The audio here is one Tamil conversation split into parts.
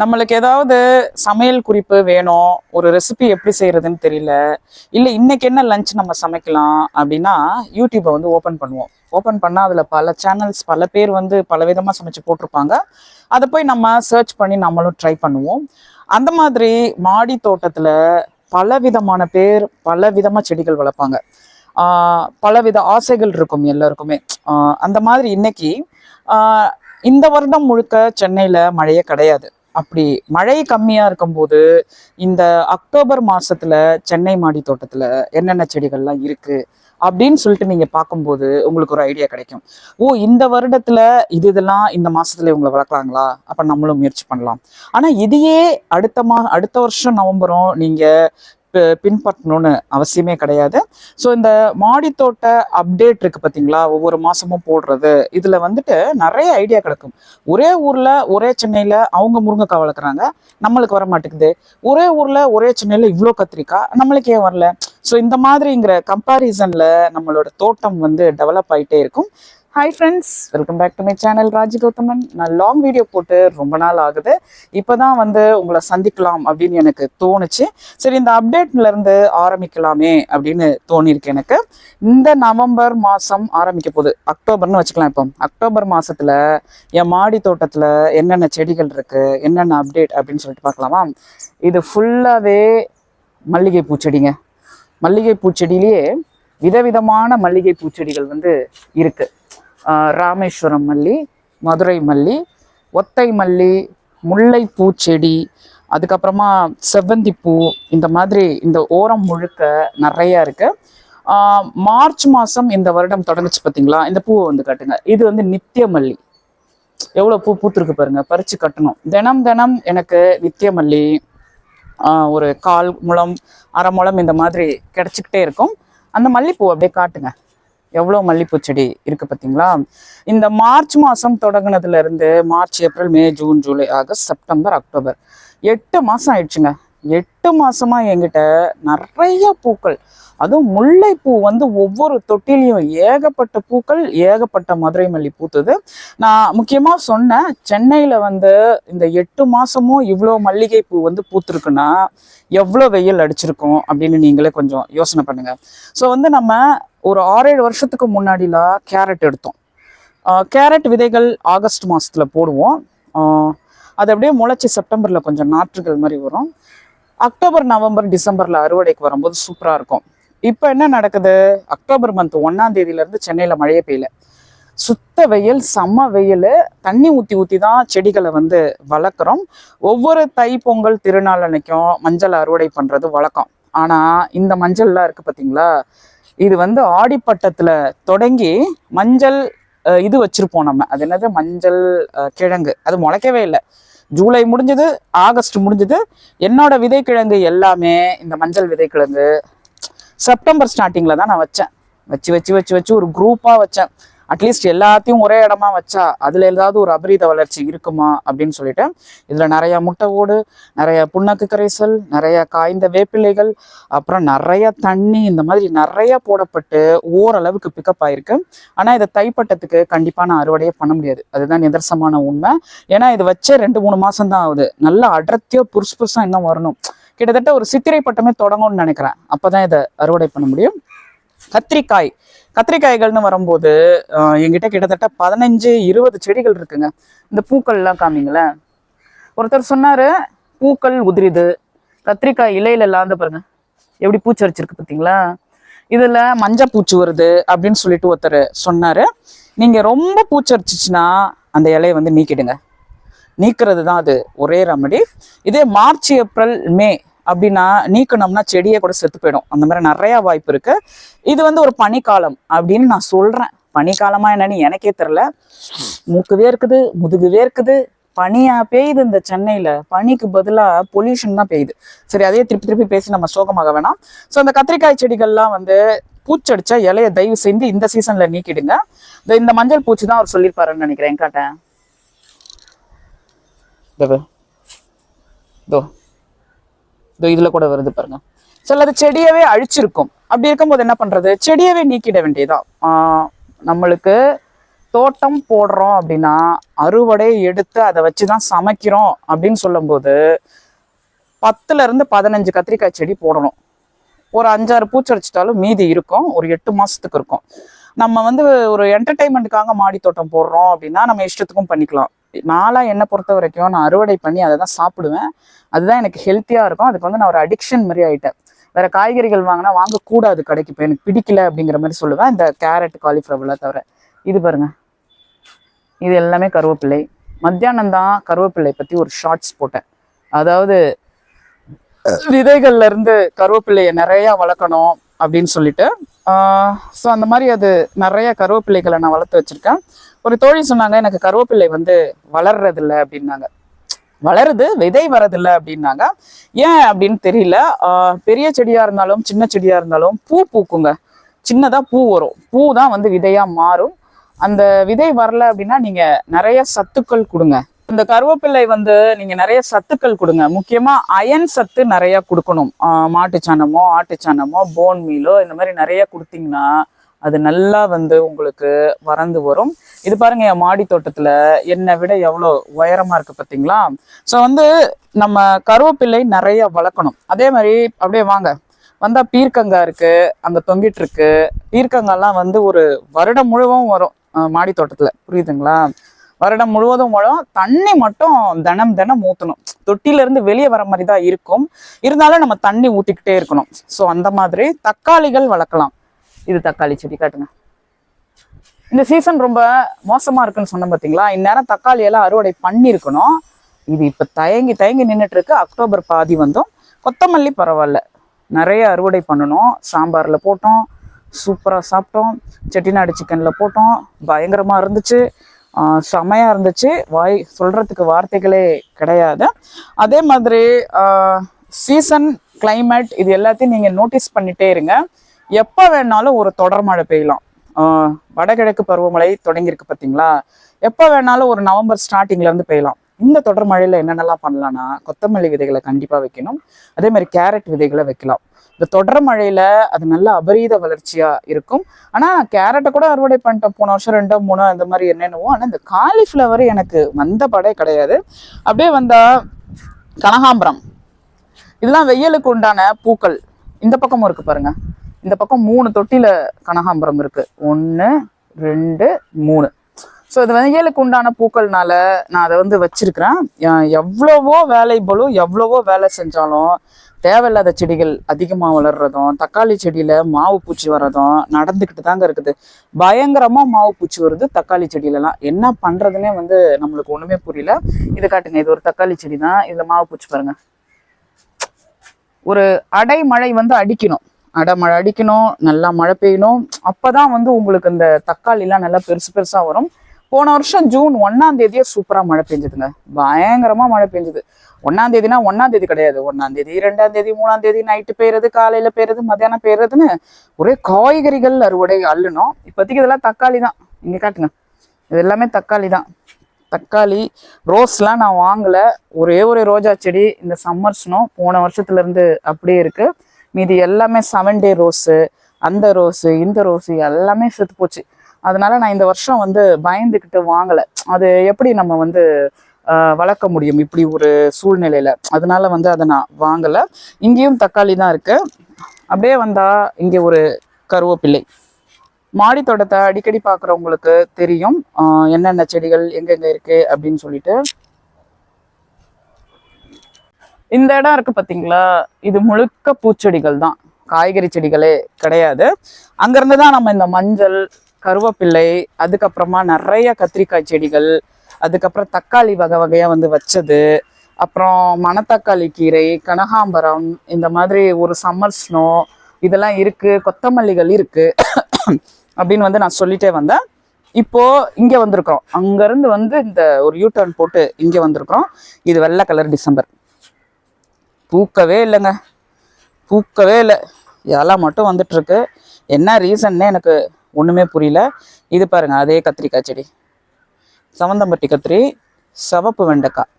நம்மளுக்கு ஏதாவது சமையல் குறிப்பு வேணும் ஒரு ரெசிபி எப்படி செய்யறதுன்னு தெரியல இல்லை இன்னைக்கு என்ன லஞ்ச் நம்ம சமைக்கலாம் அப்படின்னா யூடியூப்பை வந்து ஓப்பன் பண்ணுவோம். ஓப்பன் பண்ணால் அதில் பல சேனல்ஸ் பல பேர் வந்து பல விதமாக சமைச்சு போட்டிருப்பாங்க. அதை போய் நம்ம சர்ச் பண்ணி நம்மளும் ட்ரை பண்ணுவோம். அந்த மாதிரி மாடி தோட்டத்தில் பல விதமான பேர் பல விதமாக செடிகள் வளர்ப்பாங்க. பலவித ஆசைகள் இருக்கும் எல்லாருக்குமே. அந்த மாதிரி இன்னைக்கு இந்த வருடம் முழுக்க சென்னையில் மழையே கிடையாது. அப்படி மழை கம்மியா இருக்கும்போது இந்த அக்டோபர் மாசத்துல சென்னை மாடி தோட்டத்துல என்னென்ன செடிகள்லாம் இருக்கு? அப்படின்னு சொல்லிட்டு நீங்க பார்க்கும்போது உங்களுக்கு ஒரு ஐடியா கிடைக்கும். ஓ இந்த வருடத்துல இது இதெல்லாம் இந்த மாசத்துல இவங்களை வளர்க்கலாங்களா? அப்ப நம்மளும் முயற்சி பண்ணலாம். ஆனா இதையே அடுத்த மா அடுத்த வருஷம் நவம்பரும் நீங்க பின்பற்றணும்னு அவசியமே கிடையாது. ஸோ இந்த மாடித்தோட்ட அப்டேட் இருக்கு பார்த்தீங்களா ஒவ்வொரு மாசமும் போடுறது. இதுல வந்துட்டு நிறைய ஐடியா கிடைக்கும். ஒரே ஊர்ல ஒரே சென்னையில அவங்க முருங்கைக்காய் வளர்க்குறாங்க. நம்மளுக்கு வர மாட்டேங்குது ஒரே ஊர்ல ஒரே சென்னையில இவ்வளோ கத்திரிக்காய். நம்மளுக்கு ஏன் வரல? ஸோ இந்த மாதிரிங்கிற கம்பாரிசனில் நம்மளோட தோட்டம் வந்து டெவலப் ஆகிட்டே இருக்கும். Hi friends welcome back to my channel Raj Gauthaman நான் லாங் வீடியோ போட்டு ரொம்ப நாள் ஆகுது. இப்போ தான் வந்து உங்களை சந்திக்கலாம் அப்படின்னு எனக்கு தோணுச்சு. சரி இந்த அப்டேட்லேருந்து ஆரம்பிக்கலாமே அப்படின்னு தோணியிருக்கு எனக்கு. இந்த நவம்பர் மாதம் ஆரம்பிக்க போகுது. அக்டோபர்னு வச்சுக்கலாம் இப்போ. அக்டோபர் மாதத்தில் என் மாடி தோட்டத்தில் என்னென்ன செடிகள் இருக்குது என்னென்ன அப்டேட் அப்படின்னு சொல்லிட்டு பார்க்கலாமா? இது ஃபுல்லாகவே மல்லிகை பூச்செடிங்க மல்லிகை பூச்செடியிலேயே விதவிதமான மல்லிகை பூச்செடிகள் வந்து இருக்கு. ராமேஸ்வரம் மல்லி மதுரை மல்லி ஒத்தை மல்லி முல்லை பூச்செடி அதுக்கப்புறமா செவ்வந்தி பூ இந்த மாதிரி இந்த ஓரம் முழுக்க நிறைய இருக்கு. மார்ச் மாதம் இந்த வருடம் தொடங்குச்சு பார்த்தீங்களா இந்த பூவை வந்து கட்டுங்க. இது வந்து நித்திய மல்லி. எவ்வளோ பூ பூத்துருக்கு பாருங்க. பறிச்சு கட்டணும். தினம் தினம் எனக்கு நித்திய மல்லி ஒரு கால் முழம் அரை முழம் இந்த மாதிரி கிடச்சிக்கிட்டே இருக்கும். அந்த மல்லிப்பூ அப்படியே காட்டுங்க. எவ்வளோ மல்லிப்பூ செடி இருக்கு பார்த்தீங்களா? இந்த மார்ச் மாதம் தொடங்கினதுலேருந்து March April May June July August September October. எட்டு மாதம் ஆயிடுச்சுங்க. எட்டு மாசமா என்கிட்ட நிறைய பூக்கள். அதுவும் முல்லைப்பூ வந்து ஒவ்வொரு தொட்டிலையும் ஏகப்பட்ட பூக்கள் ஏகப்பட்ட மதுரை மல்லி பூத்துது. நான் முக்கியமாக சொன்னேன் சென்னையில் வந்து இந்த எட்டு மாதமும் இவ்வளோ மல்லிகை பூ வந்து பூத்திருக்குன்னா எவ்வளோ வெயில் அடிச்சிருக்கும் அப்படின்னு நீங்களே கொஞ்சம் யோசனை பண்ணுங்க. ஸோ வந்து நம்ம ஒரு ஆறேழு வருஷத்துக்கு முன்னாடிலாம் கேரட் எடுத்தோம். கேரட் விதைகள் ஆகஸ்ட் மாதத்தில் போடுவோம். அது அப்படியே முளைச்சி செப்டம்பரில் கொஞ்சம் நாற்றுகள் மாதிரி வரும். அக்டோபர் நவம்பர் டிசம்பரில் அறுவடைக்கு வரும்போது சூப்பராக இருக்கும். இப்போ என்ன நடக்குது? அக்டோபர் மந்த் ஒன்னாம் தேதியிலேருந்து சென்னையில் மழையே பெய்யல. சுத்த வெயில் செம்ம வெயில் தண்ணி ஊற்றி ஊற்றி தான் செடிகளை வந்து வளர்க்குறோம். ஒவ்வொரு தை பொங்கல் திருநாள் அன்னைக்கும் மஞ்சள் அறுவடை பண்ணுறது வழக்கம். ஆனால் இந்த மஞ்சள்லாம் இருக்குது பார்த்தீங்களா இது வந்து ஆடிப்பட்டத்தில் தொடங்கி மஞ்சள் இது வச்சுருப்போம் நம்ம. அது என்னது? மஞ்சள் கிழங்கு. அது முளைக்கவே இல்லை. ஜூலை முடிஞ்சது ஆகஸ்ட் முடிஞ்சது என்னோட விதைக்கிழங்கு எல்லாமே இந்த மஞ்சள் விதைக்கிழங்கு செப்டம்பர் ஸ்டார்டிங்கில் தான் நான் வச்சேன். வச்சு வச்சு வச்சு வச்சு ஒரு குரூப்பாக வச்சேன். அட்லீஸ்ட் எல்லாத்தையும் ஒரே இடமா வச்சா அதில் ஏதாவது ஒரு அபரீத வளர்ச்சி இருக்குமா அப்படின்னு சொல்லிட்டு இதில் நிறைய முட்டை ஓடு நிறைய புண்ணாக்கு கரைசல் நிறைய காய்ந்த வேப்பிலைகள் அப்புறம் நிறைய தண்ணி இந்த மாதிரி நிறைய போடப்பட்டு ஓரளவுக்கு பிக்கப் ஆயிருக்கு. ஆனால் இதை தைப்பட்டத்துக்கு கண்டிப்பாக நான் அறுவடையே பண்ண முடியாது. அதுதான் நிதர்சனமான உண்மை. ஏன்னா இது வச்சே ரெண்டு மூணு மாசம் தான் ஆகுது. நல்லா அடர்த்தியாக புருசு புருசாக இன்னும் வரணும். கிட்டத்தட்ட ஒரு சித்திரை பட்டமே தொடங்கும்னு நினைக்கிறேன். அப்போதான் இதை அறுவடை பண்ண முடியும். கத்திரிக்காய். கத்திரிக்காய்கள்னு வரும்போது எங்கிட்ட கிட்டத்தட்ட பதினஞ்சு இருபது செடிகள் இருக்குங்க. இந்த பூக்கள்லாம் காமிங்களேன் ஒருத்தர் சொன்னார் பூக்கள் உதிரிது. கத்திரிக்காய் இலையில இல்லாத பாருங்க. எப்படி பூச்சரிச்சிருக்கு பார்த்தீங்களா? இதில் மஞ்சள் பூச்சி வருது அப்படின்னு சொல்லிட்டு ஒருத்தர் சொன்னார். நீங்கள் ரொம்ப பூச்சரிச்சிச்சுன்னா அந்த இலையை வந்து நீக்கிடுங்க. நீக்கிறது தான் அது. ஒரே ரெமடி இதே மார்ச் ஏப்ரல் மே அப்படின்னா நீக்கணும்னா செடியே கூட செத்து போயிடும். அந்த மாதிரி நிறைய வாய்ப்பு இருக்கு. இது வந்து ஒரு பனிக்காலம் அப்படின்னு நான் சொல்றேன். பனிக்காலமா என்னன்னு எனக்கே தெரில மூக்குவே இருக்குது முதுகுவே இருக்குது. பனியா பெய்யுது இந்த சென்னையில. பனிக்கு பதிலா பொல்யூஷன் தான் பெய்யுது. சரி அதே திருப்பி திருப்பி பேசி நம்ம சோகமாக வேணாம். ஸோ அந்த கத்திரிக்காய் செடிகள்லாம் வந்து பூச்சடிச்சா இலைய தயவு செஞ்சு இந்த சீசன்ல நீக்கிடுங்க. இந்த இந்த மஞ்சள் பூச்சி தான் அவர் சொல்லியிருப்பாருன்னு நினைக்கிறேன். காட்டேன் இதோ. இதோ இதுல கூட வருது பாருங்க. சில அது செடியவே அழிச்சிருக்கும். அப்படி இருக்கும்போது என்ன பண்றது? செடியவே நீக்கிட வேண்டியதா? நம்மளுக்கு தோட்டம் போடுறோம் அப்படின்னா அறுவடை எடுத்து அதை வச்சு தான் சமைக்கிறோம் அப்படின்னு சொல்லும்போது பத்துல இருந்து பதினஞ்சு கத்திரிக்காய் செடி போடணும். ஒரு அஞ்சாறு பூச்சடிச்சிட்டாலும் மீதி இருக்கும். ஒரு எட்டு மாசத்துக்கு இருக்கும். நம்ம வந்து ஒரு என்டர்டைன்மெண்ட்டுக்காக மாடி தோட்டம் போடுறோம் அப்படின்னா நம்ம இஷ்டத்துக்கும் பண்ணிக்கலாம். நாளாக என்னை பொறுத்த வரைக்கும் நான் அறுவடை பண்ணி அதை தான் சாப்பிடுவேன். அதுதான் எனக்கு ஹெல்த்தியா இருக்கும். அதுக்கு வந்து நான் ஒரு அடிக்ஷன் மாதிரி ஆயிட்டேன். வேற காய்கறிகள் வாங்கினா வாங்கக்கூடாது கடைக்கு இப்போ எனக்கு பிடிக்கல அப்படிங்கிற மாதிரி சொல்லுவேன். இந்த கேரட் காலிஃப்ளவர்லாம் தவிர. இது பாருங்க. இது எல்லாமே கருவேப்பிள்ளை மத்தியானம் தான் கருவேப்பிள்ளை பத்தி ஒரு ஷார்ட்ஸ் போட்டேன். அதாவது விதைகள்ல இருந்து கருவேப்பிள்ளையை நிறையா வளர்க்கணும் அப்படின்னு சொல்லிட்டு ஸோ அந்த மாதிரி அது நிறைய கருவேப்பிள்ளைகளை நான் வளர்த்து வச்சுருக்கேன். ஒரு தோழி சொன்னாங்க எனக்கு கருவேப்பிள்ளை வந்து வளர்றதில்ல அப்படின்னாங்க. வளருது விதை வரதில்லை அப்படின்னாங்க. ஏன் அப்படின்னு தெரியல. பெரிய செடியாக இருந்தாலும் சின்ன செடியாக இருந்தாலும் பூ பூக்குங்க. சின்னதாக பூ வரும். பூ தான் வந்து விதையாக மாறும். அந்த விதை வரல அப்படின்னா நீங்கள் நிறைய சத்துக்கள் கொடுங்க. இந்த கருவேப்பிள்ளை வந்து நீங்க நிறைய சத்துக்கள் கொடுங்க. முக்கியமா அயன் சத்து நிறைய கொடுக்கணும். ஆஹ் மாட்டுச்சாணமோ ஆட்டுச்சாணமோ போன் மீலோ இந்த மாதிரி நிறைய கொடுத்தீங்கன்னா அது நல்லா வந்து உங்களுக்கு வறந்து வரும். இது பாருங்க என் மாடி தோட்டத்துல என்னை விட எவ்வளோ உயரமா இருக்கு பார்த்தீங்களா ஸோ வந்து நம்ம கருவேப்பிள்ளை நிறைய வளர்க்கணும். அதே மாதிரி அப்படியே வாங்க. வந்தா பீர்க்கங்கா இருக்கு அங்க தொங்கிட்டு இருக்கு. பீர்க்கங்காலாம் வந்து ஒரு வருடம் முழுவதும் வரும் மாடி தோட்டத்துல. புரியுதுங்களா? வருடம் முழுவதும் வரும். தண்ணி மட்டும் தினம் தினம் ஊற்றணும் தொட்டியிலேருந்து வெளியே வர மாதிரி தான் இருக்கும். இருந்தாலும் நம்ம தண்ணி ஊற்றிக்கிட்டே இருக்கணும். ஸோ அந்த மாதிரி தக்காளிகள் வளர்க்கலாம். இது தக்காளி செடி காட்டுங்க. இந்த சீசன் ரொம்ப மோசமாக இருக்குன்னு சொன்னேன் பார்த்தீங்களா இந்நேரம் தக்காளி எல்லாம் அறுவடை பண்ணியிருக்கணும். இது இப்போ தயங்கி தயங்கி நின்றுட்டு இருக்கு அக்டோபர் பாதி வந்தோம். கொத்தமல்லி பரவாயில்ல. நிறைய அறுவடை பண்ணணும். சாம்பாரில் போட்டோம். சூப்பராக சாப்பிட்டோம். செட்டிநாடு சிக்கனில் போட்டோம். பயங்கரமாக இருந்துச்சு. செமையாக செமையா இருந்துச்சு. வாய் சொல்கிறதுக்கு வார்த்தைகளே கிடையாது. அதே மாதிரி சீசன் கிளைமேட் இது எல்லாத்தையும் நீங்கள் நோட்டீஸ் பண்ணிட்டே இருங்க. எப்போ வேணாலும் ஒரு தொடர் மழை பெய்யலாம். வடகிழக்கு பருவமழை தொடங்கியிருக்கு பார்த்தீங்களா எப்போ வேணாலும் ஒரு நவம்பர் ஸ்டார்டிங்ல இருந்து பெய்யலாம். இந்த தொடர் மழையில் என்னென்னலாம் பண்ணலாம்னா கொத்தமல்லி விதைகளை கண்டிப்பாக வைக்கணும். அதே மாதிரி கேரட் விதைகளை வைக்கலாம். இந்த தொடர் மழையில அது நல்ல அபரீத வளர்ச்சியா இருக்கும். ஆனா கேரட்டை கூட அறுவடை பண்ணிட்டோம். போன வருஷம் ரெண்டோ மூணோ அந்த மாதிரி என்னென்னவோ. ஆனா இந்த காலிஃப்ளவர் எனக்கு வந்த படே கிடையாது. அப்படியே வந்தா கனகாம்பரம். இதெல்லாம் வெயிலுக்கு உண்டான பூக்கள். இந்த பக்கமும் இருக்கு பாருங்க. இந்த பக்கம் மூணு தொட்டில கனகாம்பரம் இருக்கு. ஒன்று ரெண்டு மூணு. ஸோ இது வெயிலுக்கு உண்டான பூக்கள்னால நான் அதை வந்து வச்சிருக்கிறேன். எவ்வளவோ வேலை பலும் எவ்வளவோ வேலை செஞ்சாலும் தேவையில்லாத செடிகள் அதிகமாக வளர்றதும் தக்காளி செடியில் மாவு பூச்சி வர்றதும் நடந்துக்கிட்டு தாங்க இருக்குது. பயங்கரமாக மாவு பூச்சி வருது தக்காளி செடியிலலாம். என்ன பண்ணுறதுனே வந்து நம்மளுக்கு ஒன்றுமே புரியல. இது காட்டுங்க இது ஒரு தக்காளி செடி தான் இதில் மாவு பூச்சி பாருங்க. ஒரு அடைமழை வந்து அடிக்கணும். அடைமழை அடிக்கணும் நல்லா மழை பெய்யணும். அப்போ தான் வந்து உங்களுக்கு இந்த தக்காளிலாம் நல்லா பெருசு பெருசாக வரும். போன வருஷம் ஜூன் ஒன்னாம் தேதியே சூப்பரா மழை பெஞ்சதுங்க. பயங்கரமா மழை பெஞ்சது. ஒன்னாம் தேதினா ஒன்னாம் தேதி கிடையாது. ஒன்னாம் தேதி ரெண்டாம் தேதி மூணாம் தேதி நைட்டு பெய்யறது காலையில பெய்யறது மத்தியானம் பெய்யறதுன்னு ஒரே காய்கறிகள் அறுவடை அள்ளணும் இப்போதைக்கு இதெல்லாம் தக்காளி தான். இங்க காட்டுங்க. இது எல்லாமே தக்காளி தான். தக்காளி ரோஸ்லாம் நான் வாங்கல. ஒரே ஒரு ரோஜா செடி இந்த சம்மர் ஸ்னோ போன வருஷத்துல இருந்து அப்படியே இருக்கு. மீதி எல்லாமே செவன் டே ரோஸு அந்த ரோஸு இந்த ரோஸு எல்லாமே செத்து போச்சு. அதனால நான் இந்த வருஷம் வந்து பயந்துக்கிட்டு வாங்கலை. அது எப்படி நம்ம வந்து வளர்க்க முடியும்? இப்படி ஒரு சூழ்நிலையில. அதனால வந்து அதை நான் வாங்கலை. இங்கேயும் தக்காளி தான் இருக்கு. அப்படியே வந்தா இங்கே ஒரு கருவேப்பிள்ளை மாடி தோட்டத்தை அடிக்கடி பார்க்குறவங்களுக்கு தெரியும். என்னென்ன செடிகள் எங்கெங்க இருக்கு அப்படின்னு சொல்லிட்டு. இந்த இடம் இருக்கு பார்த்தீங்களா இது முழுக்க பூச்செடிகள் தான். காய்கறி செடிகளே கிடையாது. அங்கேருந்து தான் நம்ம இந்த மஞ்சள் கருவேப்பிள்ளை அதுக்கப்புறமா நிறைய கத்திரிக்காய் செடிகள் அதுக்கப்புறம் தக்காளி வகை வகையாக வந்து வச்சது. அப்புறம் மணத்தக்காளி கீரை கனகாம்பரம் இந்த மாதிரி ஒரு சம்மர் ஸ்னோ இதெல்லாம் இருக்குது கொத்தமல்லிகள் இருக்குது அப்படின்னு வந்து நான் சொல்லிட்டே வந்தேன். இப்போ இங்கே வந்திருக்கிறோம். அங்கேருந்து வந்து இந்த ஒரு யூ டர்ன் போட்டு இங்கே வந்திருக்கிறோம். இது வெள்ளை கலர் டிசம்பர். பூக்கவே இல்லைங்க. பூக்கவே இல்லை. இதெல்லாம் மட்டும் வந்துட்டுருக்கு. என்ன ரீசன்னே எனக்கு ஒன்றுமே புரியல. இது பாருங்க அதே கத்திரிக்காய் செடி. சவந்தம்பட்டி கத்திரி சிவப்பு வெண்டைக்காய்.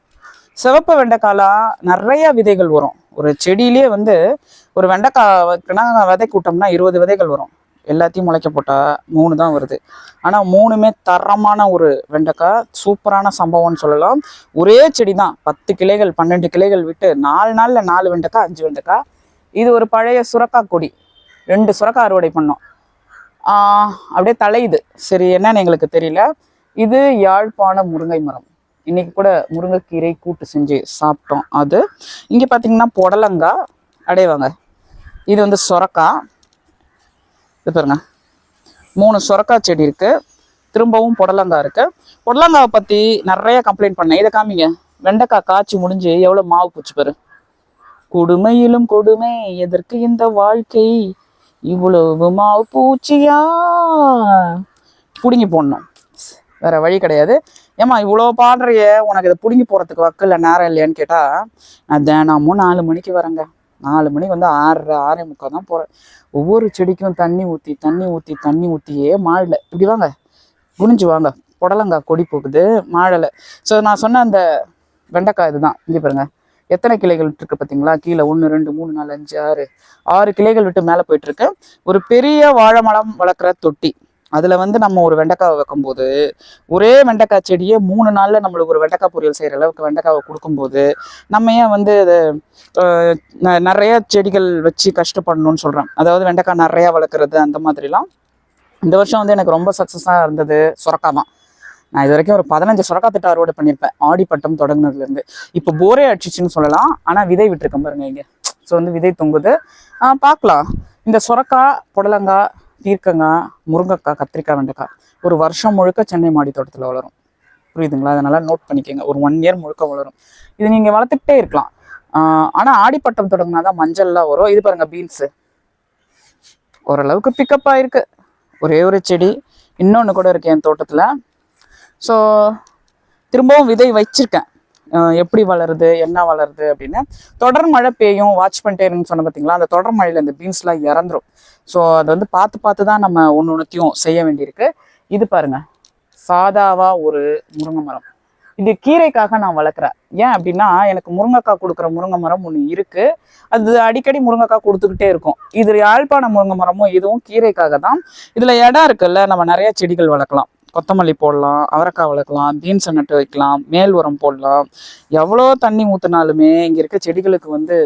சிவப்பு வெண்டைக்காலாம் நிறைய விதைகள் வரும். ஒரு செடியிலே வந்து ஒரு வெண்டைக்காய் வைக்கனா விதை கூட்டம்னா இருபது விதைகள் வரும். எல்லாத்தையும் முளைக்க போட்டால் மூணு தான் வருது. ஆனால் மூணுமே தரமான ஒரு வெண்டைக்காய். சூப்பரான சம்பவம்னு சொல்லலாம். ஒரே செடி தான். பத்து கிளைகள் பன்னெண்டு கிளைகள் விட்டு நாலு நாளில் நாலு வெண்டைக்காய் அஞ்சு வெண்டைக்காய். இது ஒரு பழைய சுரக்காய் கொடி. ரெண்டு சுரக்காய் அறுவடை பண்ணோம். அப்படியே தலையுது. சரி என்னன்னு எங்களுக்கு தெரியல. இது யாழ்ப்பாண முருங்கை மரம். இன்னைக்கு கூட முருங்கைக்கீரை கூட்டு செஞ்சு சாப்பிட்டோம் அது. இங்கே பார்த்தீங்கன்னா புடலங்காய் அடைவாங்க இது வந்து சொரக்காய் இது பாருங்க. மூணு சொரக்காய் செடி இருக்கு. திரும்பவும் புடலங்காய் இருக்கு. புடலங்காவை பற்றி நிறைய கம்ப்ளைண்ட் பண்ணேன். இதை காமிங்க. வெண்டைக்காய் காய்ச்சி முடிஞ்சு எவ்வளோ மாவு பூச்சி பாரு. கொடுமையிலும் கொடுமை. எதற்கு இந்த வாழ்க்கை? இவ்வளவு மாவு பூச்சியா? பிடுங்கி போடணும். வேற வழி கிடையாது. ஏம்மா இவ்வளோ பாடுறிய? உனக்கு இதை பிடுங்கி போகிறதுக்கு வக்கில் நேரம் இல்லையான்னு கேட்டால் நான் தினமும் நாலு மணிக்கு வரேங்க. நாலு மணிக்கு வந்து ஆறரை ஆறே முக்கால் தான் போகிறேன் ஒவ்வொரு செடிக்கும் தண்ணி ஊற்றி தண்ணி ஊற்றி தண்ணி ஊற்றியே மாடலை. இப்படி வாங்க. குனிஞ்சு வாங்க. புடலங்காய் கொடி போகுது மாழலை ஸோ நான் சொன்ன அந்த வெண்டைக்காய் இதுதான். இங்கே பாருங்கள் எத்தனை கிளைகள் விட்டுருக்கு பார்த்தீங்களா கீழே ஒன்று ரெண்டு மூணு நாலு அஞ்சு ஆறு. ஆறு கிளைகள் விட்டு மேலே போயிட்டுருக்கு. ஒரு பெரிய வாழைமரம் வளர்க்குற தொட்டி. அதில் வந்து நம்ம ஒரு வெண்டைக்காவை வைக்கும்போது ஒரே வெண்டைக்காய் செடியே மூணு நாளில் நம்மளுக்கு ஒரு வெண்டைக்காய் பொரியல் செய்கிற அளவுக்கு வெண்டைக்காவை கொடுக்கும்போது நம்ம ஏன் வந்து அது ந- நிறைய செடிகள் வச்சு கஷ்டப்படணும்னு சொல்கிறேன் அதாவது வெண்டைக்காய் நிறையா வளர்க்குறது அந்த மாதிரிலாம். இந்த வருஷம் வந்து எனக்கு ரொம்ப சக்ஸஸாக இருந்தது சுரக்காய் தான். நான் இது வரைக்கும் ஒரு பதினஞ்சு சுரக்காய் திட்ட அறுவடை பண்ணியிருப்பேன். ஆடிப்பட்டம் தொடங்குனதுலேருந்து. இப்போ போரே அடிச்சிச்சுன்னு சொல்லலாம். ஆனால் விதை விட்டுருக்கேன் பாருங்க இங்கே. ஸோ வந்து விதை தொங்குது. பார்க்கலாம். இந்த சுரக்கா புடலங்காய் பீர்க்கங்காய் முருங்கைக்காய் கத்திரிக்காய் வெண்டைக்காய் ஒரு வருஷம் முழுக்க சென்னை மாடி தோட்டத்தில் வளரும். புரியுதுங்களா? அதனால நோட் பண்ணிக்கோங்க. ஒரு ஒன் இயர் முழுக்க வளரும். இது நீங்கள் வளர்த்துக்கிட்டே இருக்கலாம். ஆனால் ஆடிப்பட்டம் தொடங்கினா தான் மஞ்சள்லாம் வரும். இது பாருங்க பீன்ஸு ஓரளவுக்கு பிக்கப் ஆகிருக்கு ஒரே ஒரு செடி. இன்னொன்று கூட இருக்கு என் தோட்டத்தில். ஸோ திரும்பவும் விதை வச்சிருக்கேன். எப்படி வளருது என்ன வளருது அப்படின்னு. தொடர் மழை பெய்யும் வாட்ச் பண்ணிட்டே இருன்னு சொன்ன பார்த்தீங்களா அந்த தொடர் மழையில் இந்த பீன்ஸ்லாம் இறந்துரும். ஸோ அதை வந்து பார்த்து பார்த்து தான் நம்ம ஒன்று ஒன்றுத்தையும் செய்ய வேண்டியிருக்கு. இது பாருங்க. சாதாவாக ஒரு முருங்கை மரம். இது கீரைக்காக நான் வளர்க்குறேன். ஏன் அப்படின்னா எனக்கு முருங்கைக்காய் கொடுக்குற முருங்கை மரம் ஒன்று இருக்குது அது அடிக்கடி முருங்கைக்காய் கொடுத்துக்கிட்டே இருக்கும். இது யாழ்ப்பாண முருங்கை மரமும் இதுவும் கீரைக்காக தான். இதில் இடம் இருக்குல்ல நம்ம நிறைய செடிகள் வளர்க்கலாம். கொத்தமல்லி போடலாம் அவரைக்காய் வளர்க்கலாம் பீன்ஸை நட்டு வைக்கலாம் மேல் உரம் போடலாம். எவ்வளோ தண்ணி ஊற்றினாலுமே இங்கே இருக்க செடிகளுக்கு வந்து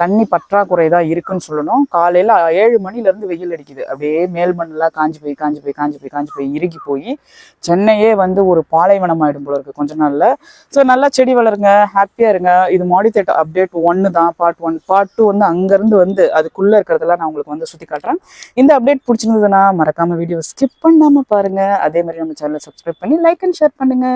தண்ணி பற்றாக்குறை தான் இருக்குன்னு சொல்லணும். காலையில் ஏழு மணிலேருந்து வெயில் அடிக்குது. அப்படியே மேல் மண்ணெலாம் காஞ்சி போய் காஞ்சி போய் காஞ்சி போய் காஞ்சி போய் இறுகி போய் சென்னையே வந்து ஒரு பாலைவனம் ஆகிடும் போல இருக்குது கொஞ்ச நாளில். ஸோ நல்லா செடி வளருங்க. ஹாப்பியாக இருங்க. இது மாடித்தேட்ட அப்டேட் ஒன்று தான். பார்ட் ஒன் பார்ட் டூ வந்து அங்கேருந்து வந்து அதுக்குள்ளே இருக்கிறதெல்லாம் நான் உங்களுக்கு வந்து சுற்றி காட்டுறேன். இந்த அப்டேட் பிடிச்சிருந்ததுன்னா மறக்காமல் வீடியோ ஸ்கிப் பண்ணாமல் பாருங்கள் அதே மாதிரி நம்ம சேனலை சப்ஸ்கிரைப் பண்ணி லைக் அண்ட் ஷேர் பண்ணுங்க.